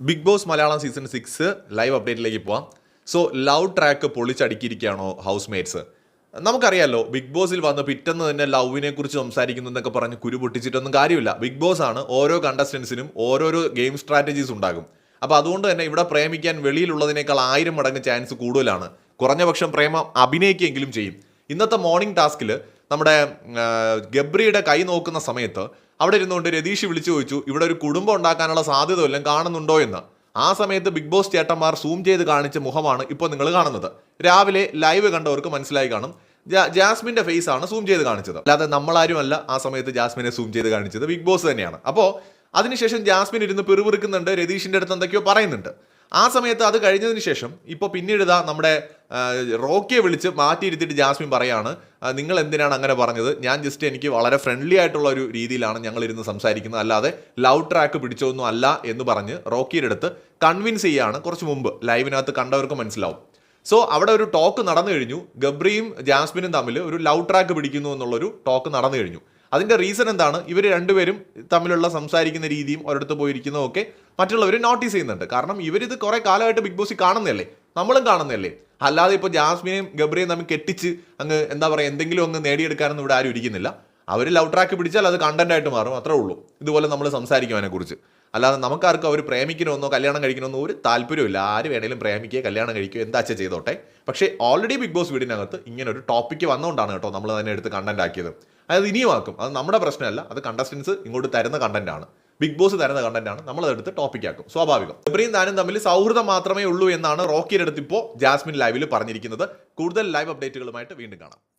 Bigg Boss Malayalam season six live അപ്ഡേറ്റിലേക്ക് പോവാം. So love track പൊളിച്ചടുക്കിയിരിക്കുകയാണോ housemates നമുക്കറിയാലോ big ബോസിൽ വന്ന് പിറ്റെന്ന് തന്നെ ലവിനെ കുറിച്ച് സംസാരിക്കുന്നു എന്നൊക്കെ പറഞ്ഞ് കുരു പൊട്ടിച്ചിട്ടൊന്നും കാര്യമില്ല. ബിഗ് ബോസ് ആണ് ഓരോ കണ്ടസ്റ്റൻസിനും ഓരോരോ ഗെയിം സ്ട്രാറ്റജീസ് ഉണ്ടാകും. അപ്പോൾ അതുകൊണ്ട് തന്നെ ഇവിടെ പ്രേമിക്കാൻ വെളിയിലുള്ളതിനേക്കാൾ ആയിരം മടങ്ങ് ചാൻസ് കൂടുതലാണ്. കുറഞ്ഞ പക്ഷം പ്രേമം അഭിനയിക്കുകയെങ്കിലും ചെയ്യും. ഇന്നത്തെ മോർണിംഗ് ടാസ്കിൽ നമ്മുടെ ഗബ്രിയുടെ കൈ നോക്കുന്ന സമയത്ത് അവിടെ ഇരുന്നുകൊണ്ട് രതീഷ് വിളിച്ചു ചോദിച്ചു ഇവിടെ ഒരു കുടുംബം ഉണ്ടാക്കാനുള്ള സാധ്യത വല്ലതും കാണുന്നുണ്ടോ എന്ന്? ആ സമയത്ത് ബിഗ് ബോസ് ചേട്ടന്മാർ സൂം ചെയ്ത് കാണിച്ച മുഖമാണ് ഇപ്പോൾ നിങ്ങൾ കാണുന്നത്. രാവിലെ ലൈവ് കണ്ടവർക്ക് മനസ്സിലായി കാണും. ജാ- ജാസ്മിന്റെ ഫേസ് ആണ് സൂം ചെയ്ത് കാണിച്ചത്. അല്ലാതെ നമ്മളാരും അല്ല ആ സമയത്ത് ജാസ്മിനെ സൂം ചെയ്ത് കാണിച്ചത് ബിഗ് ബോസ് തന്നെയാണ്. അപ്പോൾ അതിനുശേഷം ജാസ്മിൻ ഇരുന്ന് പിറുപിറുക്കുന്നുണ്ട് രതീഷിന്റെ അടുത്ത് എന്തൊക്കെയോ പറയുന്നുണ്ട്. ആ സമയത്ത് അത് കഴിഞ്ഞതിന് ശേഷം ഇപ്പോൾ പിന്നീട് ഇതാ നമ്മുടെ റോക്കിയെ വിളിച്ച് മാറ്റിയിരുത്തിയിട്ട് ജാസ്മിൻ പറയാണ് നിങ്ങൾ എന്തിനാണ് അങ്ങനെ പറഞ്ഞത്? ഞാൻ ജസ്റ്റ് എനിക്ക് വളരെ ഫ്രണ്ട്ലി ആയിട്ടുള്ള ഒരു രീതിയിലാണ് ഞങ്ങൾ ഇരുന്ന് സംസാരിക്കുന്നത്. അല്ലാതെ ലവ് ട്രാക്ക് പിടിച്ചൊന്നും അല്ല എന്ന് പറഞ്ഞ് റോക്കിയുടെ അടുത്ത് കൺവിൻസ് ചെയ്യാണ് കുറച്ച് മുമ്പ്. ലൈവിനകത്ത് കണ്ടവർക്ക് മനസ്സിലാവും. സോ അവിടെ ഒരു ടോക്ക് നടന്നു കഴിഞ്ഞു. ഗബ്രിയും ജാസ്മിനും തമ്മിൽ ഒരു ലവ് ട്രാക്ക് പിടിക്കുന്നു എന്നുള്ളൊരു ടോക്ക് നടന്നു കഴിഞ്ഞു. അതിന്റെ റീസൺ എന്താണ്? ഇവർ രണ്ടുപേരും തമ്മിലുള്ള സംസാരിക്കുന്ന രീതിയും ഒരിടത്ത് പോയിരിക്കുന്നതും ഒക്കെ മറ്റുള്ളവർ നോട്ടീസ് ചെയ്യുന്നുണ്ട്. കാരണം ഇവരിത് കുറേ കാലമായിട്ട് ബിഗ് ബോസിൽ കാണുന്നതല്ലേ? നമ്മളും കാണുന്നതല്ലേ? അല്ലാതെ ഇപ്പോൾ ജാസ്മിനെയും ഗബ്രിയും തമ്മിൽ കെട്ടിച്ച് അങ്ങ് എന്താ പറയുക എന്തെങ്കിലും ഒന്ന് നേടിയെടുക്കാനൊന്നും ഇവിടെ ആരും ഇരിക്കുന്നില്ല. അവർ ലവ് ട്രാക്ക് പിടിച്ചാൽ അത് കണ്ടന്റ് ആയിട്ട് മാറും. അത്രേ ഉള്ളൂ. ഇതുപോലെ നമ്മൾ സംസാരിക്കും അതിനെക്കുറിച്ച്. അല്ലാതെ നമുക്കാർക്കും അവർ പ്രേമിക്കണമെന്നോ കല്യാണം കഴിക്കണമെന്നോ ഒരു താല്പര്യമില്ല ആര് വേണേലും പ്രേമിക്കുക കല്യാണം കഴിക്കുക എന്താച്ച ചെയ്തോട്ടെ. പക്ഷേ ഓൾറെഡി ബിഗ് ബോസ് വീടിനകത്ത് ഇങ്ങനെ ഒരു ടോപ്പിക്ക് വന്നുകൊണ്ടാണ് കേട്ടോ നമ്മൾ തന്നെ എടുത്ത് കണ്ടന്റ് ആക്കിയത്. അതായത് ഇനിയും ആക്കും. അത് നമ്മുടെ പ്രശ്നമല്ല. അത് കണ്ടസ്റ്റൻസ് ഇങ്ങോട്ട് തരുന്ന കണ്ടന്റ് ആണ്. ബിഗ് ബോസ് തരുന്ന കണ്ടന്റ് ആണ്. നമ്മൾ എടുത്ത് ടോപ്പിക് ആക്കും. സ്വാഭാവികം. എബ്രിയും താനും തമ്മിൽ സൗഹൃദം മാത്രമേ ഉള്ളൂ എന്നാണ് റോക്കിയുടെ അടുത്ത് ഇപ്പോൾ ജാസ്മിൻ ലൈവിൽ പറഞ്ഞിരിക്കുന്നത്. കൂടുതൽ ലൈവ് അപ്ഡേറ്റുകളുമായിട്ട് വീണ്ടും കാണാം.